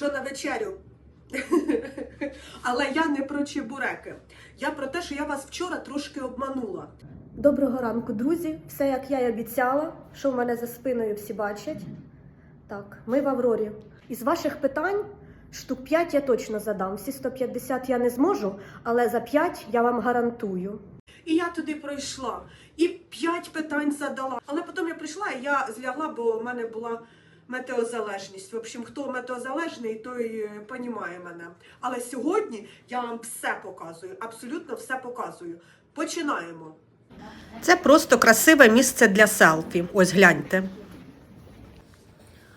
що на вечерю. Але я не про чебуреки. Я про те, що я вас вчора трошки обманула. Доброго ранку, друзі. Все як я й обіцяла, що в мене за спиною всі бачать. Так, ми в Аврорі. Із ваших питань штук 5 я точно задам. Всі 150 я не зможу, але за 5 я вам гарантую. І я туди пройшла, і п'ять питань задала. Але потім я прийшла і я злягла, бо в мене була метеозалежність. В общем, хто метеозалежний, той е, понімає мене. Але сьогодні я вам все показую, абсолютно все показую. Починаємо. Це просто красиве місце для селфі. Ось гляньте.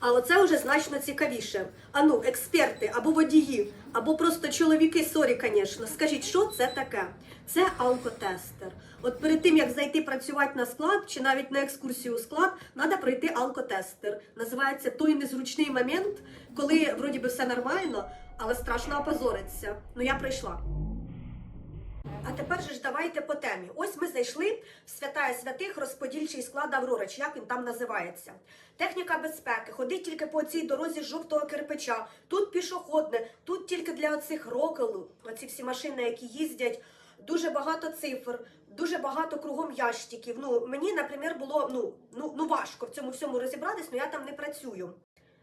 А оце вже значно цікавіше. Ану, експерти або водії, або просто чоловіки, сорі, звісно. Скажіть, що це таке? Це алкотестер. От перед тим як зайти працювати на склад чи навіть на екскурсію у склад, треба пройти алкотестер. Називається той незручний момент, коли вроді би все нормально, але страшно опозоритися. Ну я прийшла. А тепер же ж давайте по темі. Ось ми зайшли в святая святих розподільчий склад Аврора, чи як він там називається. Техніка безпеки, ходить тільки по цій дорозі жовтого кирпича. Тут пішохідне, тут тільки для оцих рокелу, оці всі машини, які їздять. Дуже багато цифр, дуже багато кругом ящиків. Ну мені, наприклад, було ну, ну, ну важко в цьому всьому розібратись, але я там не працюю.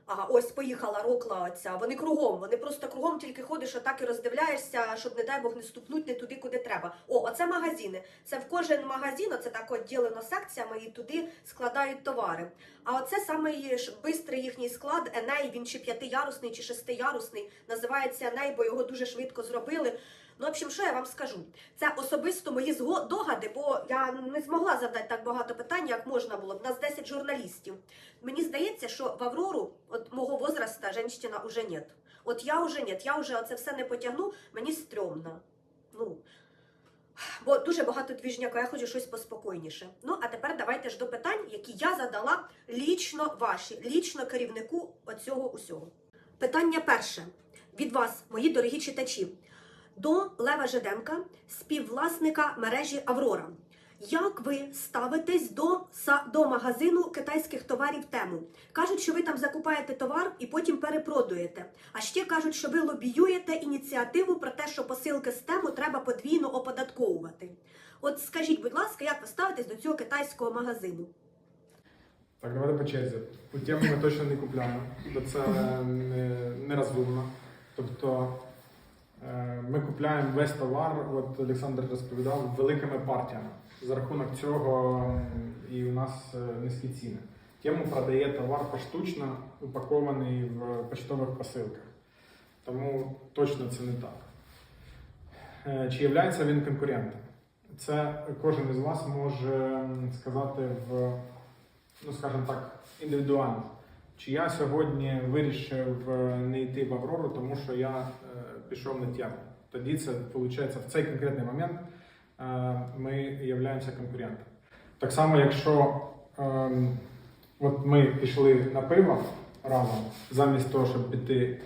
Ага, ось поїхала рокла оця. Вони кругом, вони просто кругом тільки ходиш, отак і роздивляєшся, щоб, не дай Бог, не ступнуть не туди, куди треба. О, оце магазини. Це в кожен магазин, оце так от ділено секціями, і туди складають товари. А оце самий бистрий їхній склад, Еней, він чи п'ятиярусний, чи шестиярусний, називається Еней, бо його дуже швидко зробили. Ну, в общем, що я вам скажу? Це особисто мої догади, бо я не змогла задати так багато питань, як можна було. б. Нас 10 журналістів. Мені здається, що в Аврору, от мого возраста, женщина уже нет. От я уже нет, я вже це все не потягну, мені стрьомно. Ну, бо дуже багато двіжняка, я хочу щось поспокійніше. Ну, а тепер давайте ж до питань, які я задала лічно ваші, лічно керівнику оцього усього. Питання перше від вас, мої дорогі читачі, до Лева Жеденка, співвласника мережі Аврора. Як ви ставитесь до, до магазину китайських товарів тему? Кажуть, що ви там закупаєте товар і потім перепродуєте. А ще кажуть, що ви лобіюєте ініціативу про те, що посилки з тему треба подвійно оподатковувати. От скажіть, будь ласка, як ви ставитесь до цього китайського магазину? Так, давайте по черзі. У тему ми точно не купляємо, бо це не, нерозумно. Тобто е, ми купляємо весь товар, от Олександр розповідав, великими партіями. За рахунок цього і у нас е, низькі ціни. Тему продає товар поштучно, упакований в почтових посилках. Тому точно це не так. Е, Чи є він конкурентом? Це кожен із вас може сказати в ну скажімо так, індивідуально. Чи я сьогодні вирішив е, не йти в Аврору, тому що я е, пішов на тему. Тоді це виходить в цей конкретний момент е, ми являємося конкурентом. Так само, якщо е, от ми пішли на пиво разом, замість того, щоб піти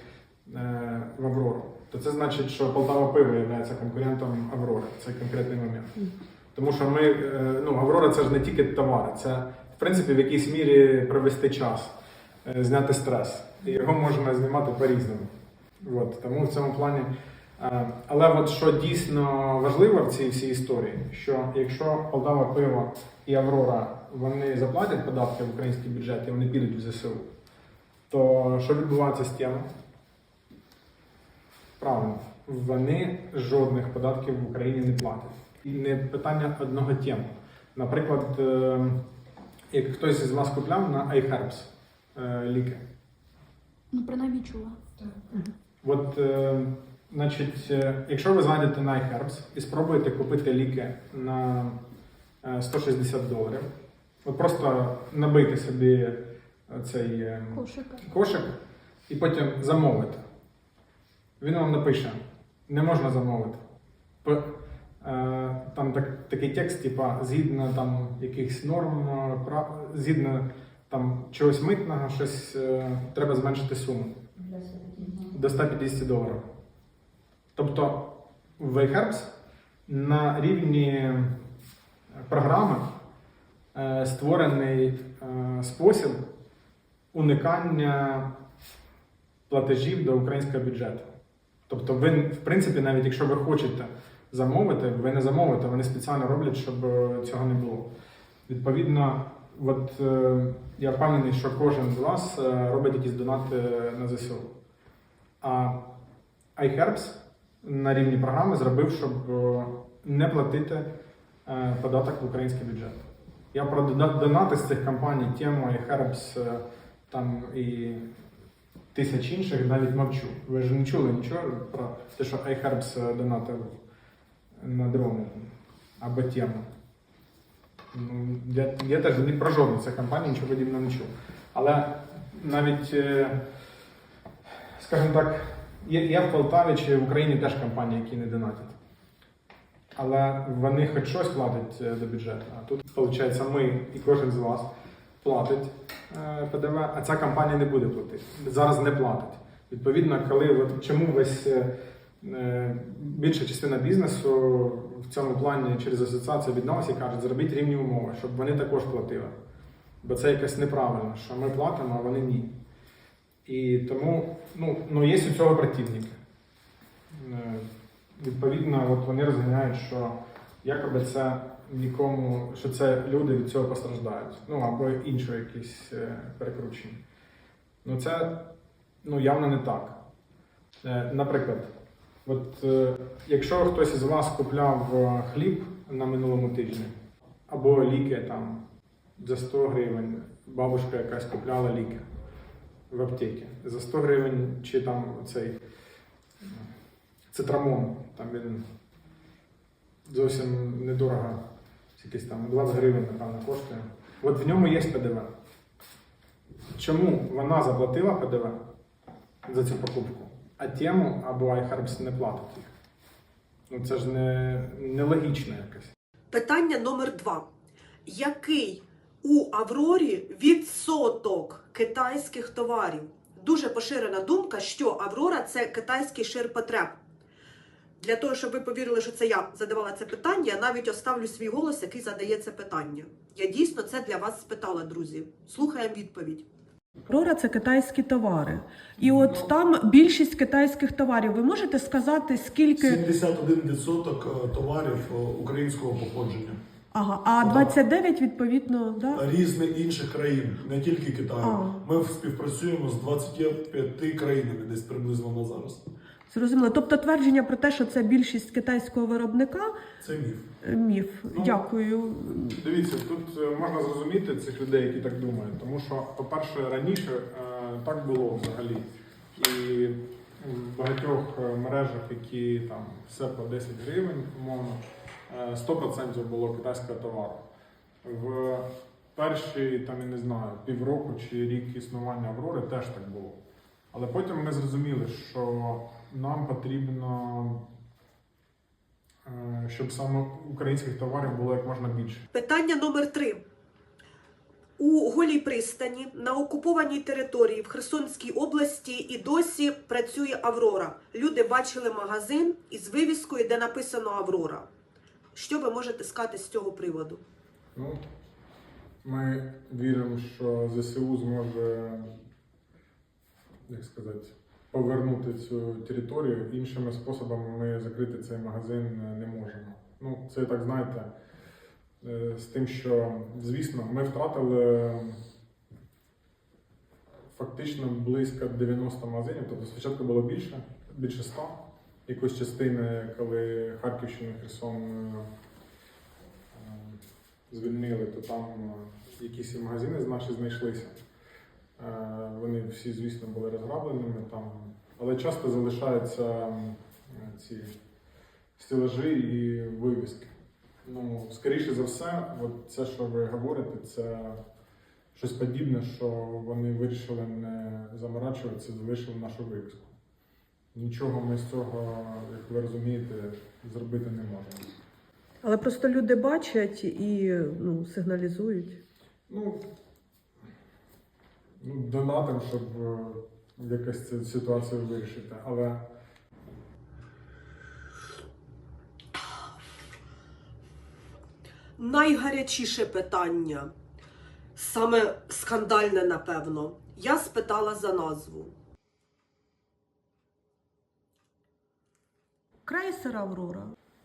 е, в Аврору, то це значить, що Полтава пиво є конкурентом Аврори в цей конкретний момент. Тому що ми, е, ну, Аврора це ж не тільки товари, це в принципі в якійсь мірі провести час, е, зняти стрес. І його можна знімати по-різному. От, тому в цьому плані. е, Але от що дійсно важливо в цій всій історії, що якщо Полтава пиво і Аврора вони заплатять податки в український бюджет і вони підуть в ЗСУ, то що відбувається з тим? Правильно, вони жодних податків в Україні не платять. І не питання одного тему. Наприклад, е, як хтось із вас купляв на iHerbs е, ліки. Ну, принаймні чула. От, е, значить, е, якщо ви зайдете на iHerbs і спробуєте купити ліки на е, 160 доларів, от просто набийте собі цей е, Кошика. кошик і потім замовити. Він вам напише: не можна замовити. Е, Там так, такий текст, типа, згідно там якихось норм, е, прав, згідно там чогось митного, щось е, треба зменшити суму до 150 доларів. Тобто в iHerbs на рівні програми е, створений е, спосіб уникання платежів до українського бюджету. Тобто, ви, в принципі, навіть якщо ви хочете замовити, ви не замовите, вони спеціально роблять, щоб е, цього не було. Відповідно, от е, я впевнений, що кожен з вас е, робить якісь донати на ЗСУ. IHerbs на рівні програми зробив, щоб е, не платити е, податок в український бюджет. Я про донати з цих компаній, тему iHerbs е, там і тисяч інших навіть мовчу. Ви ж не чули нічого про те, що iHerbs донатив на дрони або тему. Ну, Я, я теж ні про жодну цих компаній нічого подібного не чув. Але навіть, скажімо так, є, є в Полтаві чи в Україні теж компанії, які не донатять. Але вони хоч щось платять е, до бюджету. А тут, виходить, ми і кожен з вас платить е, ПДВ, а ця компанія не буде платити. Зараз не платить. Відповідно, коли от, чому весь е, більша частина бізнесу в цьому плані через асоціацію відноситься і кажуть, зробіть рівні умови, щоб вони також платили. Бо це якось неправильно, що ми платимо, а вони ні. І тому ну, ну є у цього противники. Е, Відповідно, от вони розганяють, що якоби це нікому, що це люди від цього постраждають. Ну або інше якісь е, перекручення. Ну це ну, явно не так. Е, Наприклад, от, якщо хтось із вас купляв хліб на минулому тижні, або ліки там за 100 гривень, бабушка якась купляла ліки в аптеці за 100 гривень, чи там цей цитрамон, там він зовсім недорого, якийсь там 20 гривень, напевно, коштує. От в ньому є ПДВ. Чому вона заплатила ПДВ за цю покупку, а тему або iHerbs не платить їх? Ну це ж не, нелогічно якось. Питання номер два. Який у Аврорі відсоток китайських товарів? Дуже поширена думка, що Аврора це китайський ширпотреб. Для того, щоб ви повірили, що це я задавала це питання, я навіть оставлю свій голос, який задає це питання. Я дійсно це для вас спитала, друзі. Слухаємо відповідь. Аврора це китайські товари. І от там більшість китайських товарів. Ви можете сказати, скільки. 71% товарів е, українського походження. Ага, а 29 відповідно, да? Різних інших країн, не тільки Китаю. А. Ми співпрацюємо з 25 країнами десь приблизно на зараз. Зрозуміло. Тобто твердження про те, що це більшість китайського виробника Це міф. е, міф. Ну,М, Дивіться, тут е, можна зрозуміти цих людей, які так думають. Тому що, по-перше, раніше е, так було взагалі. І в багатьох мережах, які там все по 10 гривень, умовно, 100% було китайського товару. В перші, там, я не знаю, півроку чи рік існування Аврори теж так було. Але потім ми зрозуміли, що нам потрібно, е, щоб саме українських товарів було як можна більше. Питання номер три. У Голій пристані на окупованій території в Херсонській області і досі працює Аврора. Люди бачили магазин із вивіскою, де написано Аврора. Що ви можете сказати з цього приводу? Ну, ми віримо, що ЗСУ зможе, як сказати, повернути цю територію. Іншими способами ми закрити цей магазин не можемо. Ну, це так знаєте, е, з тим, що, звісно, ми втратили фактично близько 90 магазинів. Тобто спочатку було більше, більше 100. Якоїсь частини, коли Харківщину, Херсон е, е, звільнили, то там е, якісь магазини наші знайшлися. Вони всі, звісно, були розграбленими там, але часто залишаються ці стелажі і вивіски. Ну, скоріше за все, от це, що ви говорите, це щось подібне, що вони вирішили не заморачуватися, залишили нашу вивіску. Нічого ми з цього, як ви розумієте, зробити не можемо. Але просто люди бачать і ну, сигналізують. Ну, ну донатим, щоб е, якось цю ситуацію вирішити. Але Найгарячіше питання, саме скандальне, напевно. Я спитала за назву. Крейсер Аврора.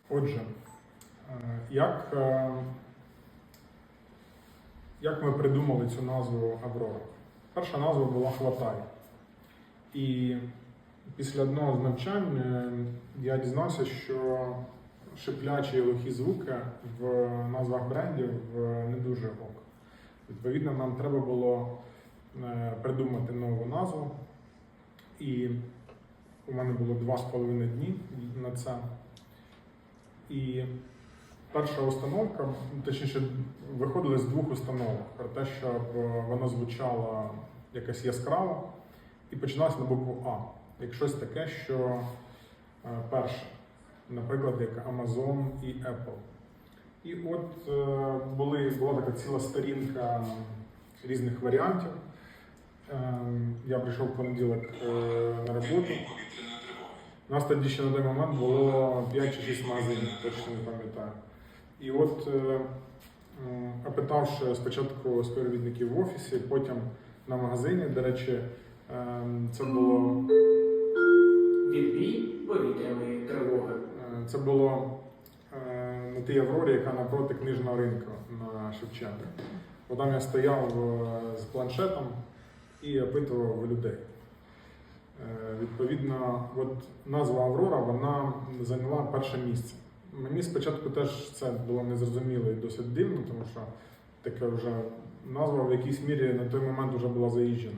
Отже, е, як, е, як ми придумали цю назву Аврора? Перша назва була Хватай. І після одного з навчань е, я дізнався, що шиплячі і глухі звуки в назвах брендів не дуже ок. Відповідно, нам треба було придумати нову назву. І у мене було два з половиною дні на це. І перша установка, точніше, виходили з двох установок про те, щоб воно звучало якось яскраво і починалося на букву А. Як щось таке, що е, перше, наприклад, як Amazon і Apple. І от е, були, була така ціла сторінка різних варіантів. Е, Я прийшов в понеділок е, на роботу. У нас тоді ще на той момент було 5 чи 6 магазинів, точно не пам'ятаю. І от, е, опитавши спочатку співробітників в офісі, потім на магазині, до речі, е, це було, Відбій повітряної тривоги. е, це було на тій Аврорі, яка напроти книжного ринку на Шевченка. Бо там я стояв з планшетом і опитував людей. Е, Відповідно, от назва Аврора вона зайняла перше місце. Мені спочатку теж це було незрозуміло і досить дивно, тому що таке вже назва в якійсь мірі на той момент вже була заїжджена.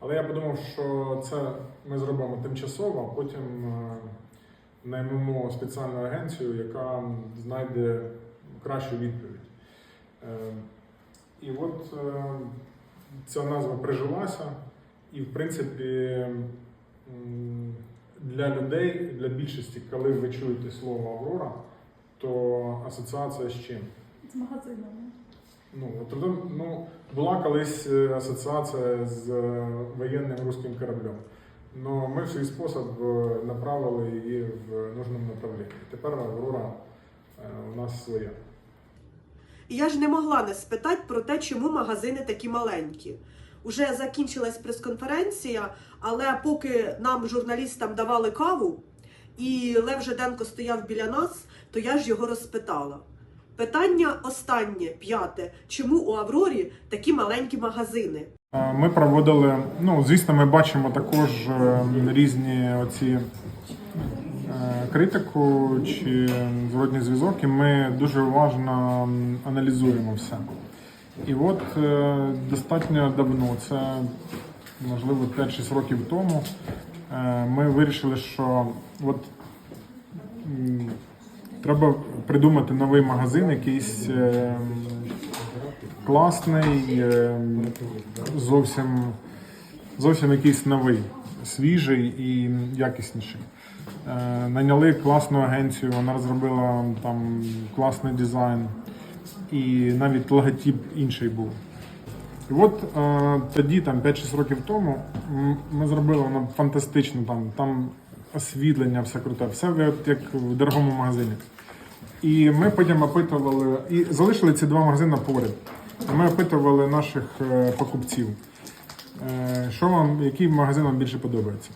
Але я подумав, що це ми зробимо тимчасово, а потім е, наймемо спеціальну агенцію, яка знайде кращу відповідь. Е, І от ця назва прижилася, і в принципі для людей, для більшості, коли ви чуєте слово Аврора, то асоціація з чим? З магазинами. Ну, от, ну, була колись е, асоціація з е, воєнним руським кораблем. Но ми в свій спосіб е, направили її в нужному направленні. Тепер Аврора у нас своя. Я ж не могла не спитати про те, чому магазини такі маленькі. Уже закінчилась прес-конференція, але поки нам, журналістам, давали каву, і Лев Жиденко стояв біля нас, то я ж його розпитала. Питання останнє, п'яте. Чому у Аврорі такі маленькі магазини? Ми проводили, ну звісно, ми бачимо також е, різні оці е, критику чи зворотній зв'язок, і ми дуже уважно аналізуємо все. І от е, достатньо давно, це можливо 5-6 років тому, е, ми вирішили, що от треба придумати новий магазин, якийсь е, класний, зовсім, зовсім якийсь новий, свіжий і якісніший. Найняли класну агенцію, вона розробила там класний дизайн, і навіть логотип інший був. І от е, тоді, там 5-6 років тому, ми зробили воно фантастично, там, там освітлення, все круте, все як в дорогому магазині. І ми потім опитували, і залишили ці два магазини поряд. Ми опитували наших е, покупців, е, що вам, який магазин вам більше подобається.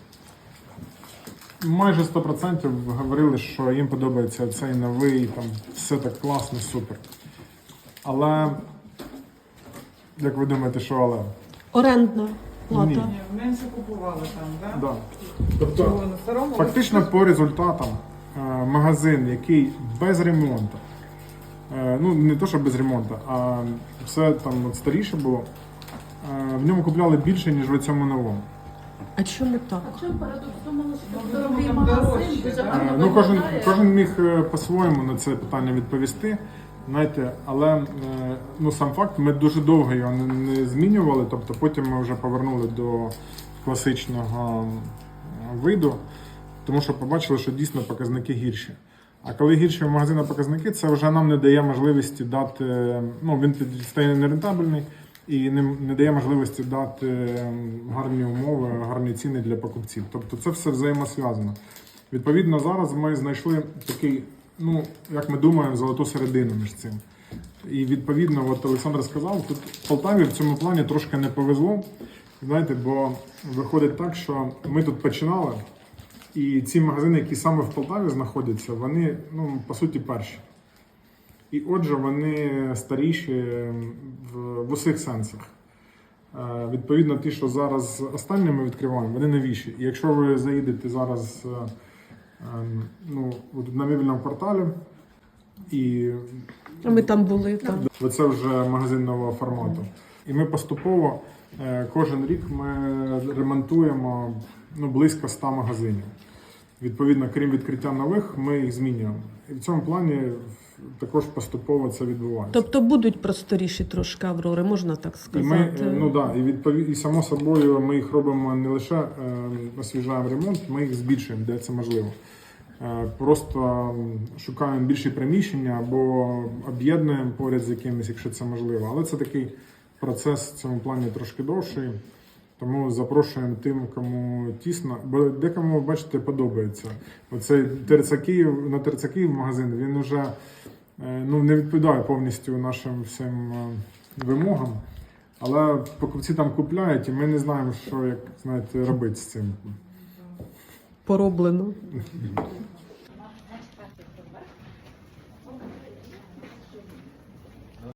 Майже 100% говорили, що їм подобається цей новий, там все так класно, супер. Але, як ви думаєте, що але? Орендна плата. Ні. Менше купували там, так? Да. Тобто, Чого? Фактично по результатам е, магазин, який без ремонту, е, ну не то, що без ремонту, а все там от старіше було, е, в ньому купляли більше, ніж в цьому новому. А чому так? А чому парадокс тому, що Ну, дорогий магазин дорожче, дуже? Гарно Ну, кожен, кожен міг по-своєму на це питання відповісти. Знаєте, але е, ну, сам факт, ми дуже довго його не, змінювали, тобто потім ми вже повернули до класичного виду, тому що побачили, що дійсно показники гірші. А коли гірші в магазина показники, це вже нам не дає можливості дати, ну він стає нерентабельний і не, не дає можливості дати гарні умови, гарні ціни для покупців. Тобто це все взаємосв'язано. Відповідно, зараз ми знайшли такий, ну як ми думаємо, золоту середину між цим. І відповідно, от Олександр сказав, тут Полтаві в цьому плані трошки не повезло. Знаєте, бо виходить так, що ми тут починали, І ці магазини, які саме в Полтаві знаходяться, вони ну, по суті перші. І отже, вони старіші в, в усіх сенсах. Е, Відповідно, ті, що зараз останні ми відкриваємо, вони новіші. І якщо ви заїдете зараз е, ну, от на мебільному порталі, і Ми там були. Там. це вже магазин нового формату. І ми поступово е, кожен рік ми ремонтуємо ну, близько 100 магазинів. Відповідно, крім відкриття нових, ми їх змінюємо. І в цьому плані також поступово це відбувається. Тобто будуть просторіші трошки аврори, можна так І сказати. ми, е, ну да, і відпові... і само собою ми їх робимо не лише е, освіжаємо ремонт, ми їх збільшуємо, де це можливо. Е, просто шукаємо більші приміщення або об'єднуємо поряд з якимись, якщо це можливо. Але це такий процес в цьому плані трошки довший. Тому запрошуємо тим, кому тісно, бо декому, бачите, подобається. Оцей ТРЦ Київ, на ТРЦ Київ магазин, він вже е, ну, не відповідає повністю нашим всім е, вимогам. Але покупці там купляють, і ми не знаємо, що як знаєте, робити з цим. Пороблено.